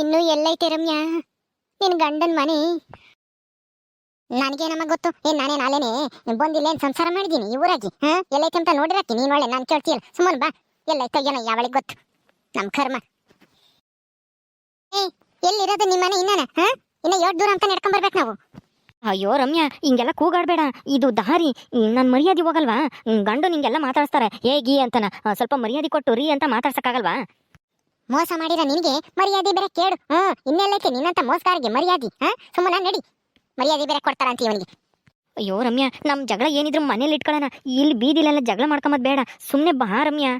ಇನ್ನು ಎಲ್ಲೈತೆ ರಮ್ಯಾ? ನಿನ್ ಗಂಡನ್ ಮನೆ? ನನಗೆ ನಮಗ್ ಗೊತ್ತು? ಏನ್ ನಾನೇ ನಾಳೆನೆ ಬಂದಿಲ್ಲ ಸಂಸಾರ ಮಾಡಿದೀನಿ ಈ ಊರಾಗಿ? ಎಲ್ಲೈತೆ ಅಂತ ನೋಡಿರತ್ತಿ ನೀನ್ ಒಳ್ಳೆ, ನಾನು ಕೇಳ್ತೀಯಲ್ಲ. ಸುಮ್ಮನ್ ಬಾ. ಎಲ್ಲೈತೆ ಏನೋ ಯಾವಳಿಗೆ ಗೊತ್ತು. ನಮ್ ಕರ್ಮ. ಏ ಎಲ್ಲಿರೋದು ನಿಮ್ಮ ಮನೆ ಇನ್ನನ? ಹಾ? ಇನ್ನ ಎಷ್ಟು ದೂರ ಅಂತ ನಡ್ಕೊಂಬರ್ಬೇಕು ನಾವು? ಅಯ್ಯೋ ರಮ್ಯಾ, ಹಿಂಗೆಲ್ಲ ಕೂಗಾಡ್ಬೇಡ. ಇದು ದಾರಿ. ನನ್ನ ಮರ್ಯಾದೆ ಹೋಗಲ್ವಾ? ಗಂಡು ನಿಂಗೆಲ್ಲ ಮಾತಾಡ್ಸ್ತಾರೆ. ಹೇಗಿ ಅಂತನ. ಸ್ವಲ್ಪ ಮರ್ಯಾದೆ ಕೊಟ್ಟು ರೀ ಅಂತ ಮಾತಾಡ್ಸಕ್ಕಾಗಲ್ವಾ? ಮೋಸ ಮಾಡಿದ ನಿನಗೆ ಮರ್ಯಾದೆ ಬೇರೆ ಕೇಳು. ಹಾ ಇನ್ನೆಲ್ಲೈತೆ ನಿನ್ನಂತ ಮೋಸಗಾರಿಗೆ ಮರ್ಯಾದೆ. ಹಾ ಸುಮ್ಮನೆ ನಡಿ. ಮರ್ಯಾದೆ ಬೇರೆ ಕೊಡ್ತಾರ ಅಂತ ಇವನಿಗೆ. ಅಯ್ಯೋ ರಮ್ಯಾ ನಮ್ಮ ಜಗಳ ಏನಿದ್ರು ಮನೇಲಿ ಇಟ್ಕೊಳ್ಳೋಣ ಇಲ್ಲಿ ಬೀದಿಲೆಲ್ಲ ಜಗಳ ಮಾಡ್ಕೊಂಬದ್ ಬೇಡ. ಸುಮ್ಮನೆ ಬಾ ರಮ್ಯಾ.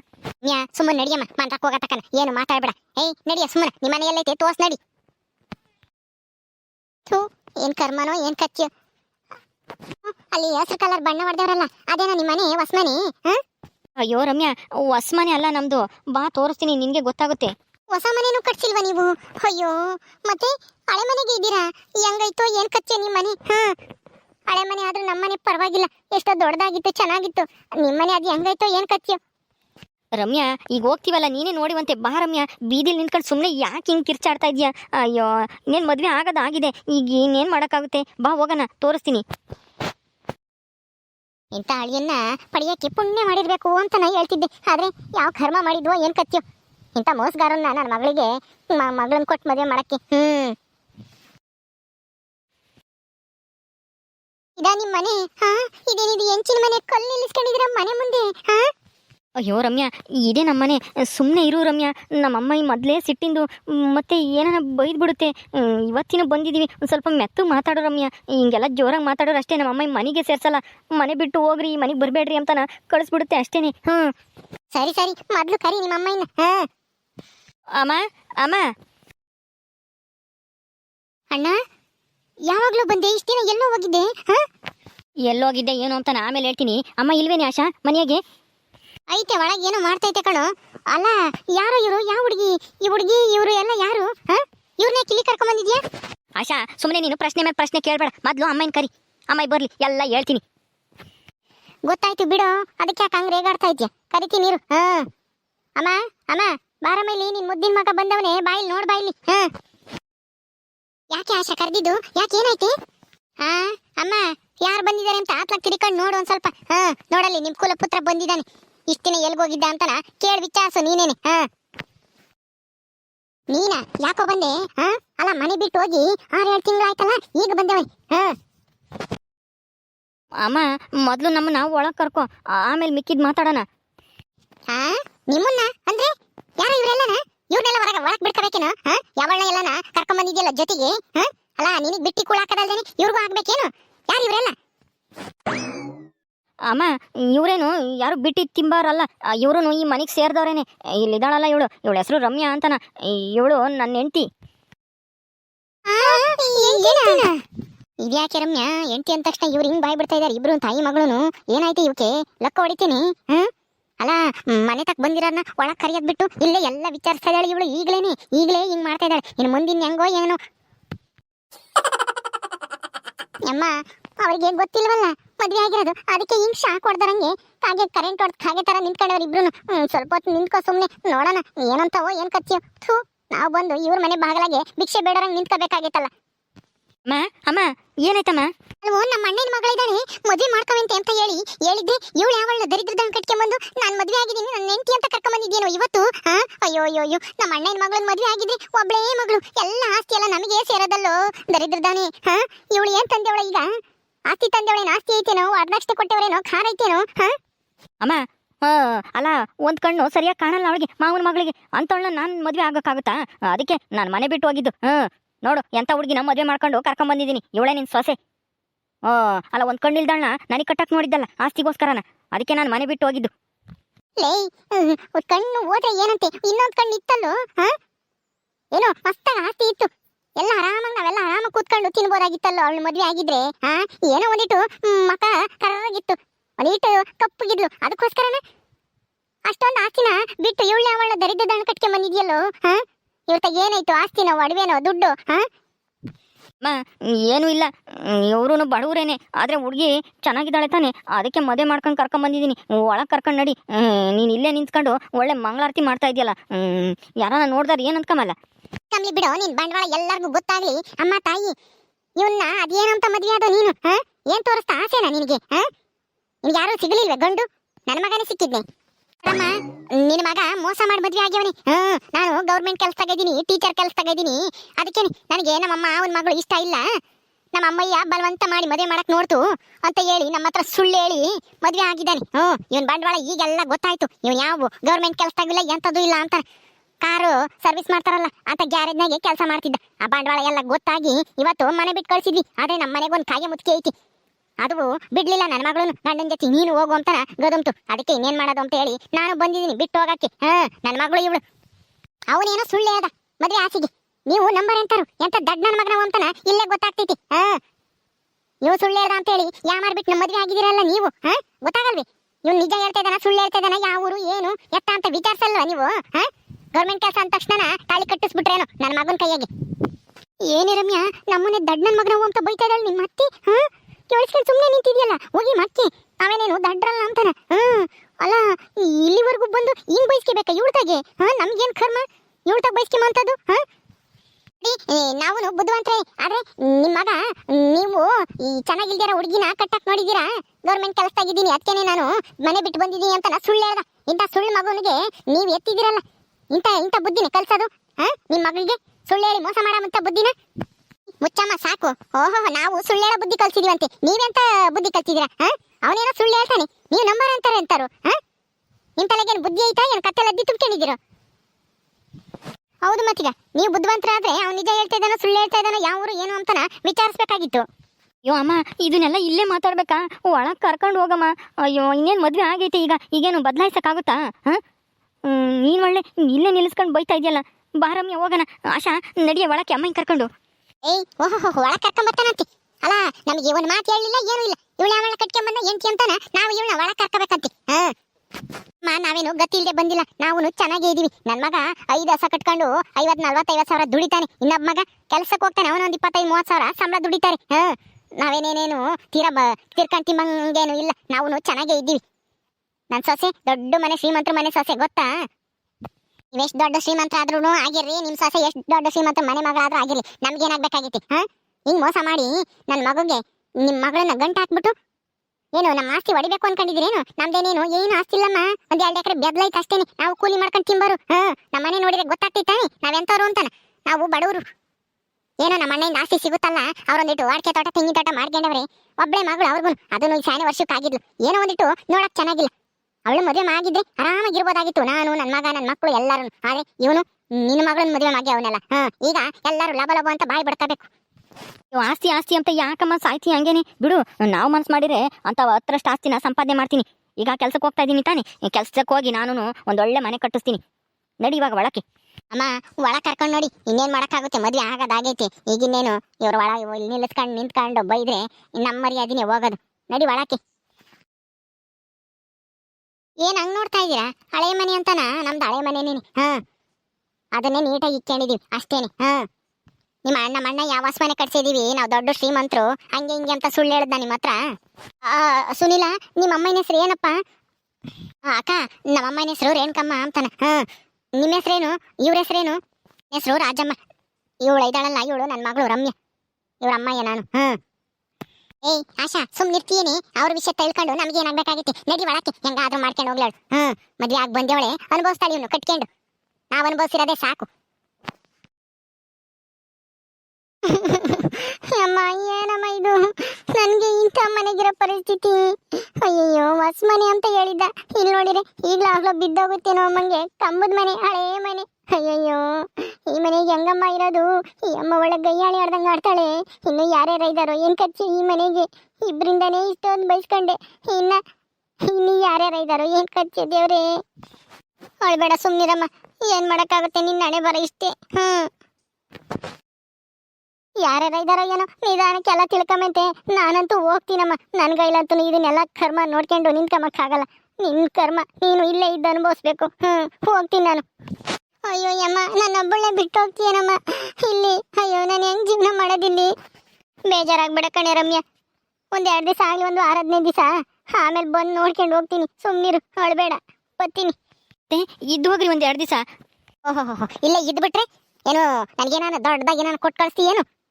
ಮ್ಯಾ ಸುಮ್ಮನೆ ನಡಿಯಮ್ಮ. ಮಂತ್ರಕ್ ಹೋಗತಕ್ಕನ ಏನು ಮಾತಾಡ್ಬೇಡ. ಏಯ್ ನಡಿಯ ಸುಮ್ಮನೆ. ನಿಮ್ಮ ಮನೆಯಲ್ಲೈತೆ ತೋರ್ಸ್ ನಡಿ. ಥೂ ಏನ್ ಕರ್ಮನೋ ಏನ್ ಕಚ್ಚು ಅಲ್ಲಿ ಹೆಸರು ಕಲರ್ ಬಣ್ಣ ಹೊಡೆದವ್ರಲ್ಲ ಅದೇನೋ ನಿಮ್ಮ ಮನೆ ಹೊಸ್ಮನೆ? ಹಾ ಅಯ್ಯೋ ರಮ್ಯಾ ಹೊಸ್ಮನೆ ಅಲ್ಲ ನಮ್ದು. ಬಾ ತೋರಿಸ್ತೀನಿ ನಿನ್ಗೆ ಗೊತ್ತಾಗುತ್ತೆ. ಹೊಸ ಮನೆನೂ ಕಟ್ಸಿಲ್ವಾ ನೀವು? ಅಯ್ಯೋ ಮತ್ತೆ ಹಳೆ ಮನೆಗೆ ಇದ್ದೀರಾ? ಹೆಂಗೈತೋ ಏನ್ ಕಚ್ಚೆ ನಿಮ್ಮ ಮನೆ? ಹಾ. ಹಳೆ ಮನೆ ಆದ್ರೂ ನಮ್ಮ ಮನೆ ಪರವಾಗಿಲ್ಲ. ಎಷ್ಟೋ ದೊಡ್ಡದಾಗಿತ್ತು ಚೆನ್ನಾಗಿತ್ತು. ನಿಮ್ಮನೆ ಅದು ಹೆಂಗೈತೋ ಏನ್ ಕಚ್ಚೆ ರಮ್ಯಾ ಈಗ ಹೋಗ್ತೀವಲ್ಲ ನೀನೇ ನೋಡಿವಂತೆ. ಬಾ ರಮ್ಯಾ ಬೀದಿಲಿ ನಿಂತ್ಕೊಂಡು ಸುಮ್ಮನೆ ಯಾಕೆ ಹಿಂಗೆ ಕಿರ್ಚಾಡ್ತಾ ಇದೆಯಾ? ಅಯ್ಯೋ ಇನ್ನೇನು ಮದುವೆ ಆಗೋದಾಗಿದೆ ಈಗ ಇನ್ನೇನು ಮಾಡೋಕ್ಕಾಗುತ್ತೆ? ಬಾ ಹೋಗೋಣ ತೋರಿಸ್ತೀನಿ. ಇಂಥ ಅಳಿಯನ್ನ ಪಡೆಯಕ್ಕೆ ಪುಣ್ಯ ಮಾಡಿರಬೇಕು ಅಂತ ನಾ ಹೇಳ್ತಿದ್ದೆ. ಆದ್ರೆ ಯಾವ ಕರ್ಮ ಮಾಡಿದ್ವೋ ಏನ್ ಕತ್ಯೋ? ಇಂಥ ಮೋಸಗಾರನ್ನ ನನ್ನ ಮಗಳಿಗೆ ಮಗಳನ್ನ ಕೊಟ್ಟು ಮದುವೆ ಮಾಡಕ್ಕೆ. ಹ್ಮ್. ಇದಾ ನಿಮ್ ಮನೆ, ಹಾ? ಇದೇನಿದು ಎಂಚಿನ ಮನೆ? ಕಲ್ಲು ನಿಲ್ಲಿಸ್ಕೊಂಡಿದ್ದೀರ ಮನೆ ಮುಂದೆ, ಹಾ? ಅಯ್ಯೋ ರಮ್ಯಾ ಇದೇ ನಮ್ಮನೆ. ಸುಮ್ಮನೆ ಇರು ರಮ್ಯಾ. ನಮ್ಮಮ್ಮ ಈ ಮೊದಲೇ ಸಿಟ್ಟಿಂದು ಮತ್ತೆ ಏನಾರ ಬೈದ್ಬಿಡುತ್ತೆ. ಇವತ್ತಿನ ಬಂದಿದ್ದೀವಿ ಒಂದು ಸ್ವಲ್ಪ ಮೆತ್ತು ಮಾತಾಡೋ ರಮ್ಯಾ. ಹಿಂಗೆಲ್ಲ ಜೋರಾಗಿ ಮಾತಾಡೋರು ಅಷ್ಟೇ ನಮ್ಮಮ್ಮ ಈ ಮನೆಗೆ ಸೇರ್ಸಲ್ಲ. ಮನೆ ಬಿಟ್ಟು ಹೋಗ್ರಿ ಈ ಮನೆಗೆ ಬರಬೇಡ್ರಿ ಅಂತನ ಕಳಿಸ್ಬಿಡುತ್ತೆ ಅಷ್ಟೇನೆ. ಹ್ಞೂ ಸರಿ ಸರಿ. ಮೊದಲು ಕರಿ ನಿಮ್ಮ ಅಮ್ಮಯ್ಯನ ಹಾ. ಅಮ್ಮ ಅಮ್ಮ. ಅಣ್ಣ ಯಾವಾಗಲೂ ಬಂದೆ? ಇಷ್ಟ ದಿನ ಎಲ್ಲೋ ಹೋಗಿದ್ದೆ? ಹಾ? ಎಲ್ಲೋಗಿದ್ದೆ ಏನು ಅಂತ ನಾನು ಆಮೇಲೆ ಹೇಳ್ತೀನಿ. ಅಮ್ಮ ಇಲ್ವೇನೆ ಆಶಾ ಮನೆಯಾಗೆ? ಐತೆ ಒಳಗೆ ಏನೋ ಮಾಡ್ತೈತೆ ಕಣೋ. ಅಲ್ಲ ಯಾರು ಇವರು? ಯಾವ ಹುಡುಗಿ? ಈ ಹುಡುಗಿ ಇವರು ಎಲ್ಲ ಯಾರು? ಹಾ? ಇವ್ರನ್ನೇ ಕಿಲಿ ಕರ್ಕೊಂಡ್ ಬಂದಿದ್ಯಾ? ಆಶಾ ಸುಮ್ಮನೆ ನೀನು ಪ್ರಶ್ನೆ ಮೇಲೆ ಪ್ರಶ್ನೆ ಕೇಳಬೇಡ. ಮೊದಲು ಅಮ್ಮನ ಕರಿ. ಅಮ್ಮಾಯಿ ಬರ್ಲಿ ಎಲ್ಲ ಹೇಳ್ತೀನಿ. ಗೊತ್ತಾಯ್ತು ಬಿಡು. ಅದಕ್ಕೆ ಯಾಕೆ ಹಂಗೆ ರೇಗಾಡ್ತಾ ಇದ್ಯಾ? ಕರಿತೀನಿ ಇರು. ಹಾ. ಅಮ್ಮ ಅಮ್ಮ ಇಲ್ಲಿ ನಿನ್ ಮುದ್ದಿನ ಮಗ ಬಂದವನೇ. ಬಾಯಿಲ್ ನೋಡ್ ಬಾಯಿಲಿ. ಹಾ. ಯಾಕೆ ಆಶಾ ಕರೆದಿದ್ದು? ಯಾಕೆ ಏನಾಯ್ತಿ? ಹಾ? ಅಮ್ಮ ಯಾರು ಬಂದಿದ್ದಾರೆ ಅಂತ ಆತ್ಲಾಗ್ ತಿರ್ಕೊಂಡು ನೋಡು ಒಂದ್ ಸ್ವಲ್ಪ. ಹಾ ನೋಡಲ್ಲಿ ನಿಮ್ ಕುಲ ಪುತ್ರ ಬಂದಿದ್ದಾನೆ. ಇಷ್ಟ ದಿನ ಎಲ್ಗೋಗಿದ್ದ ಅಂತನ ಕೇಳಿ ವಿಚಾರಿಸು ನೀನೇನೆ ಹಾ? ನೀನ? ಯಾಕೋ ಬಂದೆ ಹಾ? ಅಲ್ಲ ಮನೆ ಬಿಟ್ಟು ಹೋಗಿ ಆರು ತಿಂಗಳು ಆಯ್ತಲ್ಲ ಈಗ ಬಂದೆವ ಹಾ? ಅಮ್ಮ ಮೊದಲು ನಮ್ಮನ್ನ ಒಳಗೆ ಕರ್ಕೊ ಆಮೇಲೆ ಮಿಕ್ಕಿದ್ ಮಾತಾಡೋಣ. ಹಾ? ನಿಮ್ಮನ್ನ? ಅಂದ್ರೆ? ಯಾರು ಇವರೆಲ್ಲನ? ಇವ್ರನ್ನೆಲ್ಲ ಹೊರಗೆ ಒಳಗ್ ಬಿಡ್ಕೋಬೇಕೇನು ಹಾ? ಯಾವಣ್ಣ ಎಲ್ಲನ ಕರ್ಕೊಂಡ್ ಬಂದಿದ್ಯಲ್ಲ ಜೊತೆಗೆ ಹಾ? ಅಲ್ಲ ನಿನಗ್ ಬಿಟ್ಟಿ ಕೂಳಾಕದಲ್ದೇನೆ ಇವ್ರಿಗೂ ಆಗ್ಬೇಕೇನು? ಯಾರು ಇವರೆಲ್ಲ? ಅಮ್ಮ, ಇವರೇನು ಯಾರು ಬಿಟ್ಟಿ ತಿಂಬಾರಲ್ಲ? ಇವರು ಈ ಮನೆಗೆ ಸೇರಿದವ್ರೇನೆ. ಇಲ್ಲಿದ್ದಾಳಲ್ಲ ಇವಳು. ಇವಳ ಹೆಸರು ರಮ್ಯಾ ಅಂತನ. ಇವಳು ನನ್ನ ಹೆಂಡತಿ. ಇದ್ಯಾಕೆ ರಮ್ಯಾ? ಹೆಂಡತಿ ಅಂದ ತಕ್ಷಣ ಇವ್ರು ಹಿಂಗ್ ಬಾಯ್ ಬಿಡ್ತಾ ಇದಾರೆ. ಇಬ್ರು ತಾಯಿ ಮಗಳು ಏನಾಯ್ತು ಇವಕ್ಕೆ ಲಕ್ಕ ಹೊಡಿತೀನಿ. ಅಲ್ಲ, ಮನೆ ತಕ್ಕ ಬಂದಿರೋರ್ನ ಒಳಗೆ ಕರಿಯೋದು ಬಿಟ್ಟು ಇಲ್ಲೇ ಎಲ್ಲ ವಿಚಾರಿಸ್ತಾ ಇದ್ದಾಳೆ ಇವಳು. ಈಗ್ಲೇನೆ, ಈಗ್ಲೇ ಹಿಂಗ್ ಮಾಡ್ತಾ ಇದ್ದಾಳೆ. ಇನ್ನು ಮುಂದಿನ ಹೆಂಗೋ ಏನೋ. ಅಮ್ಮ ಅವ್ರಿಗೆ ಗೊತ್ತಿಲ್ವಲ್ಲ? ಮದ್ವೆ ಆಗಿರೋದು. ಅದಕ್ಕೆ ಹಿಂಗ್ ಶಾಕ್ ಹೊಡ್ದಾರಂಗೆ. ಹಾಗೆ ಕರೆಂಟ್ ಹೊಡ್ದು ಹಾಗೆ ತರ ನಿಂತ್ಕೊಂಡವ್ರು ಇಬ್ರು ಸ್ವಲ್ಪ ಹೊತ್ತು ನಿಂತ್ಕೋ ಸುಮ್ನೆ. ನೋಡೋಣ ಏನಂತಾವೋ ಏನ್ ಕತ್ತಿಯೋ ಥೂ ನಾವು ಬಂದು ಇವ್ರ ಮನೆ ಬಾಗಲಾಗೆ ಭಿಕ್ಷೆ ಬೇಡರಂಗ್ ನಿಂತ್ಕೋಬೇಕಾಗಿತ್ತಲ್ಲ ಅಮ್ಮ ಅಮ್ಮ ಏನಾಯ್ತಮ್ಮ? ಅಲ್ವೋ ನಮ್ಮ ಅಣ್ಣನ ಮಗಳಿದ್ದಾಳೆ ಮದುವೆ ಮಾಡ್ಕೊಂಬಂತೆ ಅಂತ ಹೇಳಿ ಹೇಳಿದ್ರೆ ಇವಳು ಯಾವಳ ದರಿದ್ರದನ್ ಕಟ್ಕೊಂಬಂದು? ನಾನು ಮದುವೆ ಆಗಿದ್ದೀನಿ ನನ್ನ ಹೆಂಡತಿ ಅಂತ ಕರ್ಕೊಂಬಂದಿದ್ದೇನೋ ಇವತ್ತು? ಅಯ್ಯೋ ಅಯ್ಯೋ ಅಯ್ಯೋ ನಮ್ಮ ಅಣ್ಣನ ಮಗಳನ್ನ ಮದುವೆ ಆಗಿದ್ರೆ ಒಬ್ಳೇ ಮಗಳು. ಎಲ್ಲ ಆಸ್ತಿ ಎಲ್ಲ ನಮಗೆ ಸೇರೋದಲ್ಲೋ. ದರಿದ್ರದಾನೆ. ಹಾ? ಇವಳು ಏನ್ ತಂದೆವಳ ಈಗ? ಆಸ್ತಿ ತಂದೆವಳೇನು ಆಸ್ತಿ ಐತೇನೋ ಅರ್ಧಕ್ಷತೆ ಕೊಟ್ಟವರೇನೋ ಖಾರ ಐತೇನೋ ಹಾ? ಅಮ್ಮ ಆ, ಅಲ್ಲ ಒಂದ್ ಕಣ್ಣು ಸರಿಯಾಗಿ ಕಾಣಲ್ಲ ಅವಳಿಗೆ ಮಾವನ ಮಗಳಿಗೆ. ಅಂತವಳನ್ನ ನಾನು ಮದುವೆ ಆಗೋಕ್ಕಾಗುತ್ತಾ ಅದಕ್ಕೆ ನಾನು ಮನೆ ಬಿಟ್ಟು ಹೋಗಿದ್ದು ಹ್ಞೂ ನೋಡು ಎಂಥ ಹುಡುಗಿ ನಮ್ಮ ಮದುವೆ ಮಾಡ್ಕೊಂಡು ಕರ್ಕೊಂಡ್ ಬಂದಿದ್ದೀನಿ. ಇವಳೇ ನಿನ್ ಸೊಸೆ. ಓ ಅಲ್ಲ ಒಂದ್ ಕಣ್ಣು ಇಲ್ದಣ್ಣ ನನಗೆ ಕಟ್ಟಕ್ ನೋಡಿದ್ದಲ್ಲ ಆಸ್ತಿಗೋಸ್ಕರನ. ಅದಕ್ಕೆ ನಾನು ಮನೆ ಬಿಟ್ಟು ಹೋಗಿದ್ದು. ಲೇ ಹ್ಮ್, ಒಂದ್ ಕಣ್ಣು ಹೋದ್ರೆ ಏನಂತೆ? ಇನ್ನೊಂದ್ ಕಣ್ಣು ಇತ್ತಲ್ಲೋ ಹಾ? ಏನೋ ಮಸ್ತಾಗ ಆಸ್ತಿ ಇತ್ತು. ಆರಾಮಾಗಿ ತಿನ್ಬೋದಾಗಿತ್ತಲ್ಲ ಅವಳು ಮದ್ವೆ ಆಗಿದ್ರೆ ಹಾ ಏನೋ ಒಂದಿಟ್ಟು ಮಕ ಕರಾಗಿತ್ತು ಒಂದಿಟ್ಟು ಕಪ್ಪಗಿದ್ಲು. ಅದಕ್ಕೋಸ್ಕರನೇ. ಅಷ್ಟೊಂದು ಆಸ್ತಿನ ಬಿಟ್ಟು ಇವಳು ಅವಳ ದರಿದ್ರ ದಣ ಕಟ್ಕೆ ಬಂದಿದ್ಯಲ್ಲೋ ಹಾ ಇವತ್ತ ಏನಾಯ್ತು? ಆಸ್ತಿನೋ ಒಡವೆನೋ ದುಡ್ಡು ಹಾ ಅಮ್ಮ ಏನೂ ಇಲ್ಲ. ಇವರು ಬಡವರೇನೆ. ಆದರೆ ಹುಡುಗಿ ಚೆನ್ನಾಗಿದ್ದಾಳೆ ತಾನೆ. ಅದಕ್ಕೆ ಮದುವೆ ಮಾಡ್ಕೊಂಡು ಕರ್ಕೊಂಡ್ ಬಂದಿದ್ದೀನಿ. ಒಳಗೆ ಕರ್ಕೊಂಡು ನಡಿ. ನೀನು ಇಲ್ಲೇ ನಿಂತ್ಕೊಂಡು ಒಳ್ಳೆ ಮಂಗಳಾರತಿ ಮಾಡ್ತಾ ಇದೆಯಲ್ಲ. ಯಾರನ್ನ ನೋಡ್ದಾರ ಏನು ಅನ್ಕಮಲ್ಲ ಕಮ್ಲಿ ಬಿಡು ನಿನ್ ಬಂಡವಾಳ ಎಲ್ಲರಿಗೂ ಗೊತ್ತಾಗ್ಲಿ. ಅಮ್ಮ ತಾಯಿ ಇವನ್ನ ಅದೇನಂತ ಮದ್ವೆ ಆದ ನೀನು, ಹಾ? ಏನ್ ತೋರಿಸ್ತಾ ಆಸೆನಾ ನಿನಗೆ, ಹಾ? ಯಾರು ಸಿಗಲಿಲ್ವ ಗಂಡು? ನನ್ನ ಮಗನೇ ಸಿಕ್ಕಿದ್ನೆ. ಅಮ್ಮ, ನಿನ್ನ ಮಗ ಮೋಸ ಮಾಡಿ ಮದ್ವೆ ಆಗ್ಯವನಿ. ಹ್ಮ್ ನಾನು ಗೌರ್ಮೆಂಟ್ ಕೆಲಸ ತಗಿದ್ದೀನಿ ಟೀಚರ್ ಕೆಲಸ ತಗಿದ್ದೀನಿ ಅದಕ್ಕೆ ನನಗೆ ನಮ್ಮಮ್ಮ ಅವನ ಮಗಳು ಇಷ್ಟ ಇಲ್ಲ. ನಮ್ಮ ಅಮ್ಮಯ್ಯ ಬಲವಂತ ಮಾಡಿ ಮದುವೆ ಮಾಡಕ್ ನೋಡ್ತು ಅಂತ ಹೇಳಿ ನಮ್ಮ ಹತ್ರ ಸುಳ್ಳು ಹೇಳಿ ಮದ್ವೆ ಆಗಿದ್ದಾನೆ. ಹ್ಞೂ ಇವನ್ ಬಂಡವಾಳ ಈಗೆಲ್ಲ ಗೊತ್ತಾಯ್ತು. ಇವನ್ ಯಾವ ಗೌರ್ಮೆಂಟ್ ಕೆಲಸ ತಗಿಲ್ಲ ಎಂಥದ್ದು ಇಲ್ಲ ಅಂತ. ಕಾರು ಸರ್ವಿಸ್ ಮಾಡ್ತಾರಲ್ಲ, ಅಂತ ಗ್ಯಾರೇಜ್ನಾಗೆ ಕೆಲಸ ಮಾಡ್ತಿದ್ದ. ಆ ಬಂಡವಾಳ ಎಲ್ಲ ಗೊತ್ತಾಗಿ ಇವತ್ತು ಮನೆ ಬಿಟ್ಟು ಕಳ್ಸಿದ್ವಿ. ಆದ್ರೆ ನಮ್ಮ ಮನೆಗೆ ಒಂದು ಕಾಗೆ ಮುತ್ತಿಗೆ ಐತಿ. ಅದು ಬಿಡ್ಲಿಲ್ಲ ನನ್ನ ಮಗಳು ಗಂಡನ ಜೊತೆ ನೀನು ಹೋಗು ಅಂತ ಗದುಮ್ತು. ಅದಕ್ಕೆ ಇನ್ನೇನ್ ಮಾಡೋದು ಅಂತ ಹೇಳಿ ನಾನು ಬಂದಿದ್ದೀನಿ ಬಿಟ್ಟು ಹೋಗಕ್ಕೆ. ಹಾ ನನ್ನ ಮಗಳು ಇವಳು. ಅವನೇನೋ ಸುಳ್ಳು ಅದ. ಮದ್ವೆ ಆಸಿಗೆ. ನೀವು ನಂಬರ್ ಎಂತಾರು? ಎಂತ ದಡ್ ನನ್ನ ಮಗನ ಅಂತಾನ ಇಲ್ಲೇ ಗೊತ್ತಾಗ್ತೈತಿ. ಹಾ. ನೀವು ಸುಳ್ಳು ಹೇಳ್ದ ಅಂತ ಹೇಳಿ ಯಾ ಬಿಟ್ಟು ನಮ್ಮ ಮದ್ವೆ ಆಗಿದ್ದೀರಲ್ಲ ನೀವು? ಹಾ, ಗೊತ್ತಾಗಲ್ವಿ? ಇವ್ನು ನಿಜ ಹೇಳ್ತಾ ಇದ್ದಾನ ಸುಳ್ಳು ಹೇಳ್ತಾ ಇದ್ದಾನ? ಯಾವ ಊರು, ಏನು? ಎತ್ತ ಅಂತ ವಿಚಾರಿಸಲ್ವಾ ನೀವು? ಹಾ? ಗೌರ್ಮೆಂಟ್ ಕೆಲಸ ಅಂದ ತಕ್ಷಣ ತಾಳಿ ಕಟ್ಟಿಸ್ಬಿಟ್ರೇನು ನನ್ನ ಮಗನ ಕೈಯಾಗೆ. ಏನೇ ರಮ್ಯಾ, ನಮ್ಮನೆ ದಡ್ ನನ್ನ ಮಗನವು ಅಂತ ಬೈತಾ ಇದ್ದಾಳೆ ನಿಮ್ಮ ಅತ್ತಿ? ಹಾ? ಕೇಳಿಸ್ಕೊಂಡು ಸುಮ್ಮನೆ ನಿಂತಿದ್ಯಲ್ಲ? ಹೋಗಿ ಮತ್ತಿ. ಅವೇನೇನು ದಡ್ರಲ್ಲ ಅಂತಾನೆ? ಹ್ಮ್ ಅಲ್ಲ ಇಲ್ಲಿವರೆಗೂ ಬಂದು ಏನ್ ಬಯಸ್ಕೋಬೇಕಾ ಇವಳ್ತಾಗೆ ಹಾ, ನಮ್ಗೇನ್ ಕರ್ಮ? ಇವಳ್ತಾಗ ಬೈಸ್ಕೊಂಬಂತದ್ದು ಹಾ? ನಾವು ಬುದ್ಧಿವಂತರೇ. ಆದ್ರೆ ನಿಮ್ಮ ಮಗ, ನೀವು ಈ ಚೆನ್ನಾಗಿಲ್ದಿರ ಹುಡುಗಿನ ಕಟ್ಟಕ್ ನೋಡಿದೀರಾ ಗೌರ್ಮೆಂಟ್ ಕೆಲಸದಾಗಿದ್ದೀನಿ ಅದಕ್ಕೇನೆ ನಾನು ಮನೆ ಬಿಟ್ಟು ಬಂದಿದ್ದೀನಿ ಅಂತ ಸುಳ್ಳು ಹೇಳ್ದ. ಇಂಥ ಸುಳ್ಳು ಮಗುನಿಗೆ ನೀವು ಎತ್ತಿದಿರಲ್ಲ ಇಂಥ ಇಂಥ ಬುದ್ಧಿನ ಕಲ್ಸೋದು, ಹಾ? ನಿಮ್ಮ ಮಗಳಿಗೆ ಸುಳ್ಳು ಹೇಳಿ ಮೋಸ ಅಂತ ಬುದ್ಧಿನ? ಮುಚ್ಚಮ್ಮ, ಸಾಕು. ಓಹೋ, ನಾವು ಸುಳ್ಳು ಹೇಳೋ ಬುದ್ಧಿ ಕಲ್ಸಿದೀವಂತೆ. ನೀವೆಂತ ಬುದ್ಧಿ ಕಲ್ತಿದ್ದೀರಾ ಹಾ? ಅವನೇನೋ ಸುಳ್ಳು ಹೇಳ್ತಾನೆ. ನೀವು ನಂಬರ್ ಅಂತಾರೆ ಅಂತಾರು, ಹಾ? ನಿಮ್ಮ ತಲೆಗೇನು ಬುದ್ಧಿ ಐತಾ, ಏನು ಕತ್ತಲದ್ದಿ ತುಂಬ್ಕೊಂಡಿದ್ದೀರೋ? ಹೌದು ಮತ್ತೀಗ, ನೀವು ಬುದ್ಧಿವಂತರಾದ್ರೆ ಅವ್ನು ನಿಜ ಹೇಳ್ತಾ ಇದ್ದಾನೋ, ಸುಳ್ಳು ಹೇಳ್ತಾ ಇದ್ದಾನೋ, ಯಾವ ಊರು ಏನು ಅಂತನ ವಿಚಾರಿಸ್ಬೇಕಾಗಿತ್ತು. ಅಯ್ಯೋ, ಅಮ್ಮ, ಇದನ್ನೆಲ್ಲ ಇಲ್ಲೇ ಮಾತಾಡ್ಬೇಕಾ? ಒಳಗೆ ಕರ್ಕೊಂಡು ಹೋಗಮ್ಮ. ಅಯ್ಯೋ, ಇನ್ನೇನು ಮದುವೆ ಆಗೈತೆ ಈಗ, ಈಗೇನು ಬದಲಾಯಿಸಕ್ಕಾಗುತ್ತಾ, ಹಾಂ? ನೀನು ಒಳ್ಳೆ ಇಲ್ಲೇ ನಿಲ್ಲಿಸ್ಕೊಂಡು ಬೈತಾ ಇದೆಯಲ್ಲ? ಬಾರಮ್ಯ ಹೋಗೋಣ. ಆಶಾ, ನಡಿಯ ಒಳಕ್ಕೆ ಅಮ್ಮ ಕರ್ಕೊಂಡು. ಏಯ್ ಓಹೋ ಒಳಗೆ ಕರ್ಕೊಂಬರ್ತಾನಂತೆ ಅಲ್ಲ, ನಮಗೆ ಒಂದು ಮಾತು ಹೇಳಿಲ್ಲ, ಏನು ಇಲ್ಲ. ಇವಳು ಅವಳ ಕಟ್ಕೊಂಬಂದ ಎಂಟಿ ಅಂತಾನ? ನಾವು ಇವಳ ಒಳಗೆ ಕರ್ಕೋಬೇಕಂತೆ. ಹಾ. ಮಾ ನಾವೇನು ಗತಿ ಇಲ್ಲದೆ ಬಂದಿಲ್ಲ. ನಾವು ಚೆನ್ನಾಗೇ ಇದೀವಿ. ನನ್ನ ಮಗ ಐದು ಹಸ ಕಟ್ಕೊಂಡು ಐವತ್ ನಲ್ವತ್ತೈವತ್ತು ಸಾವಿರ ದುಡಿತಾನೆ. ಇನ್ನೊಬ್ಬ ಮಗ ಕೆಲ್ಸಕ್ಕೆ ಹೋಗ್ತಾನೆ. ಅವನೊಂದು ಇಪ್ಪತ್ತೈದು ಮೂವತ್ ಸಾವಿರ ಸಂಬಳ ದುಡಿತಾರೆ. ಹಾ. ನಾವೇನೇನೇನು ತೀರಾ ಬ ತಿರ್ಕೊಂಡು ತಿಮ್ಮಂಗೇನು ಇಲ್ಲ. ನಾವು ಚೆನ್ನಾಗೇ ಇದ್ದೀವಿ ನನ್ನ ಸೊಸೆ, ದೊಡ್ಡ ಮನೆ, ಶ್ರೀಮಂತ್ರ ಮನೆ ಸೊಸೆ, ಗೊತ್ತಾ? ಎಷ್ಟು ದೊಡ್ಡ ಶ್ರೀಮಂತರ ಆದ್ರೂ ಆಗಿರ್ರಿ ನಿಮ್ಮ ಸೊಸೆ ಎಷ್ಟು ದೊಡ್ಡ ಶ್ರೀಮಂತ ಮನೆ ಮಗಳಾದ್ರೂ ಆಗಿರ್ಲಿ. ನಮ್ಗೇನಾಗ್ಬೇಕಾಗಿತ್ತು, ಹಾ? ಹಿಂಗ್ ಮೋಸ ಮಾಡಿ ನನ್ನ ಮಗುಗೆ ನಿಮ್ಮ ಮಗಳನ್ನ ಗಂಟು ಹಾಕ್ಬಿಟ್ಟು ಏನು ನಮ್ಮ ಆಸ್ತಿ ಹೊಡಿಬೇಕು ಅನ್ಕೊಂಡಿದ್ರೇನು ನಮ್ದೇನೇನು? ಏನು ಆಸ್ತಿ ಇಲ್ಲಮ್ಮ? ಒಂದ್ ಎರಡು ಎಕರೆ ಬೆದ್ಲೈತೆ ಅಷ್ಟೇನೆ. ನಾವು ಕೂಲಿ ಮಾಡ್ಕೊಂಡು ತಿಂಬರು, ಹ? ನಮ್ಮ ಮನೆ ನೋಡಿದ್ರೆ ಗೊತ್ತಾಗ್ತೈತಾನೆ ನಾವೆಂಥವ್ರು ಅಂತಾನ? ನಾವು ಬಡವರು. ಏನೋ ನಮ್ಮ ಅಣ್ಣಯಿಂದ ಆಸ್ತಿ ಸಿಗುತ್ತಲ್ಲ, ಅವ್ರೊಂದಿಟ್ಟು ವಾಡಿಕೆ ತೋಟ, ತೆಂಗಿನ ತೋಟ ಮಾಡ್ಕೊಂಡವ್ರೆ. ಒಬ್ಬಳೆ ಮಗಳು ಅವ್ರಿಗೂ ಅದನ್ನು ಶಾನೆ ವರ್ಷಕ್ಕೆ ಆಗಿದ್ಲು ಏನೋ ಒಂದಿಟ್ಟು ನೋಡಕ್ ಚೆನ್ನಾಗಿಲ್ಲ. ಅವಳು ಮದುವೆ ಆಗಿದ್ರೆ ಆರಾಮಾಗಿರ್ಬೋದಾಗಿತ್ತು. ನಾನು ನನ್ನ ಮಗ ನನ್ನ ಮಕ್ಕಳು ಎಲ್ಲರೂ ಆದ್ರೆ ಇವನು ನಿನ್ನ ಮಗಳನ್ನ ಮದುವೆ ಮಾಡಿ ಅವನೆಲ್ಲ. ಹಾ ಈಗ ಎಲ್ಲರೂ ಲಬ ಲಬ ಅಂತ ಬಾಯಿ ಬಿಡ್ಕೋಬೇಕು. ಆಸ್ತಿ ಆಸ್ತಿ ಅಂತ ಯಾಕಮ್ಮ ಸಾಯ್ತಿ ಹಂಗೇನೆ? ಬಿಡು ನಾವು ಮನ್ಸು ಮಾಡಿದ್ರೆ ಅಂತ ಹತ್ರಷ್ಟು ಆಸ್ತಿನ ಸಂಪಾದನೆ ಮಾಡ್ತೀನಿ. ಈಗ ಕೆಲ್ಸಕ್ಕೆ ಹೋಗ್ತಾ ಇದ್ದೀನಿ ತಾನೆ. ಕೆಲ್ಸಕ್ಕೆ ಹೋಗಿ ನಾನು ಒಂದೊಳ್ಳೆ ಮನೆ ಕಟ್ಟಿಸ್ತೀನಿ. ನಡಿ ಇವಾಗ ಒಳಕ್ಕೆ. ಅಮ್ಮ ಒಳ ಕರ್ಕೊಂಡು ನೋಡಿ. ಇನ್ನೇನ್ ಮಾಡೋಕ್ಕಾಗುತ್ತೆ? ಮದುವೆ ಆಗೋದಾಗೈತಿ. ಈಗಿನ್ನೇನು ಇವ್ರ ಒಳ ಇಲ್ಲಿ ನಿಲ್ಲಿಸ್ಕೊಂಡು ನಿಂತ್ಕೊಂಡು ಬೈದ್ರೆ ನಮ್ಮ ಮರ್ಯಾದಿನೇ ಹೋಗೋದು. ನಡಿ ಒಳಕ್ಕೆ. ಏನ್ ಹಂಗ್ ನೋಡ್ತಾ ಇದೀರಾ ಹಳೆ ಮನೆ ಅಂತನಾ? ನಮ್ದು ಹಳೆ ಮನೆನೇ ಹಾ. ಅದನ್ನೇ ನೀಟಾಗಿ ಇಕ್ಕೊಂಡಿದೀವಿ ಅಷ್ಟೇನೆ. ಹಾ. ನಿಮ್ಮ ಅಣ್ಣ ಮಣ್ಣ ಯಾವ ಹೊಸ ಮನೆ ಕಟ್ಸಿದೀವಿ? ನಾವು ದೊಡ್ಡ ಶ್ರೀಮಂತರು. ಹಂಗೆ ಹಿಂಗೆ ಅಂತ ಸುಳ್ಳು ಹೇಳ್ದ ನಿಮ್ಮ ಹತ್ರ ಸುನೀಲ, ನಿಮ್ಮ ಅಮ್ಮನ ಹೆಸರು ಏನಪ್ಪ? ಅಕ್ಕ, ನಮ್ಮ ಅಮ್ಮನ ಹೆಸರು ರೇಣುಕಮ್ಮ ಅಂತಾನ. ಹಾ. ನಿಮ್ಮ ಹೆಸರೇನು? ಇವ್ರ ಹೆಸರೇನು? ಹೆಸರು ರಾಜಮ್ಮ. ಇವಳು ಇದ್ದಾಳಲ್ಲ ಇವಳು ನನ್ನ ಮಗಳು ರಮ್ಯ. ಇವ್ರ ಅಮ್ಮಯ್ಯ ನಾನು. ಹ್ಮ್ ಏಯ್, ಆಶಾ ಸುಮ್ನಿರ್ತೀಯೇನಿ ಅವ್ರ ವಿಷಯ ತಿಳ್ಕೊಂಡು ನಮ್ಗೆ ಏನಾಗ್ಬೇಕಾಗಿತ್ತು? ನಡಿ ಒಳಕ್ಕೆ, ಹೆಂಗಾದ್ರೂ ಮಾಡ್ಕೊಂಡು ಹೋಗ್ಲಾಳು ಹ್ಮ್, ಮದ್ವೆ ಆಗಿ ಬಂದೇವಳೆ ಅನುಭವಿಸ್ತಾಳೆ ಇವನು, ಕಟ್ಕೊಂಡು. ನಾವ್ ಅನುಭವಿಸಿರೋದೇ ಸಾಕು. ಅಮ್ಮ, ಏನಮ್ಮ ಇದು? ನನ್ಗೆ ಇಂಥ ಮನೆಗಿರೋ ಪರಿಸ್ಥಿತಿ. ಅಯ್ಯಯ್ಯೋ, ಹೊಸ ಮನೆ ಅಂತ ಹೇಳಿದ್ದ. ಇಲ್ಲಿ ನೋಡಿದ್ರೆ ಈಗ್ಲೂ ಆಗ್ಲೋ ಬಿದ್ದೋಗುತ್ತೇನೋ ಅಮ್ಮಂಗೆ. ಕಂಬದ ಮನೆ, ಹಳೇ ಮನೆ. ಅಯ್ಯಯ್ಯೋ, ಈ ಮನೆಗೆ ಹೆಂಗಮ್ಮ ಇರೋದು? ಈ ಅಮ್ಮ ಒಳಗೆ ಗೈಯಾಳಿ ಆಡ್ದಂಗೆ ಆಡ್ತಾಳೆ. ಇನ್ನು ಯಾರ್ಯಾರ ಇದ್ದಾರೋ ಏನು ಖರ್ಚು ಈ ಮನೆಗೆ? ಇಬ್ಬರಿಂದನೇ ಇಷ್ಟೊಂದು ಬಯಸ್ಕೊಂಡೆ ಇನ್ನ, ಇನ್ನು ಯಾರ್ಯಾರ ಇದ್ದಾರೋ ಏನು ಖರ್ಚು ದೇವ್ರೇ? ಅಳ್ಬೇಡ ಸುಮ್ಮನಿರಮ್ಮ ಏನು ಮಾಡೋಕ್ಕಾಗುತ್ತೆ? ನಿನ್ನ ಹಣೆ ಬರ ಇಷ್ಟೇ. ಹ್ಮ್. ಯಾರ್ಯಾರ ಇದಾರ ಏನೋ ನಿಧಾನಕ್ಕೆಲ್ಲ ತಿಳ್ಕೊಂಬಂತೆ. ನಾನಂತೂ ಹೋಗ್ತೀನಮ್ಮ. ನನ್ಗೈಲಂತೂ ಇದನ್ನೆಲ್ಲ ಕರ್ಮ ನೋಡ್ಕೊಂಡು ನಿಂತ್ಕೊಂಬಕ್ಕಾಗಲ್ಲ ನಿನ್ ಕರ್ಮ ನೀನು ಇಲ್ಲೇ ಇದ್ದು ಅನುಭವಿಸ್ಬೇಕು. ಹ್ಮ್ ಹೋಗ್ತೀನಿ ನಾನು. ಅಯ್ಯೋ ಯಮ್ಮ ನನ್ನ ಒಬ್ಬಳೆ ಬಿಟ್ಟು ಹೋಗ್ತೀಯನಮ್ಮ ಇಲ್ಲಿ ಅಯ್ಯೋ ನಾನು ಹೆಂಗ್ ಜೀವನ ಮಾಡೋದಿಲ್ಲಿ? ಬೇಜಾರಾಗ್ಬೇಡ ಕಣೆ ರಮ್ಯ. ಒಂದ್ ಎರಡು ದಿವಸ ಆಗಲಿ ಒಂದು ಆರು ಹದಿನೈದು ದಿವಸ. ಆಮೇಲೆ ಬಂದು ನೋಡ್ಕೊಂಡು ಹೋಗ್ತೀನಿ. ಸುಮ್ಮನಿರು ಅಳ್ಬೇಡ. ಬರ್ತೀನಿ. ಇದ್ದು ಹೋಗ್ರಿ ಒಂದ್ ಎರಡು ದಿವಸ. ಓಹೋ ಇಲ್ಲ ಇದ್ ಬಿಟ್ರೆ ಏನು ನನಗೇನಾನ ದೊಡ್ಡದಾಗಿ ಏನಾನ ಕೊಟ್ಟು ಕಳಿಸ್ತಿ ಏನು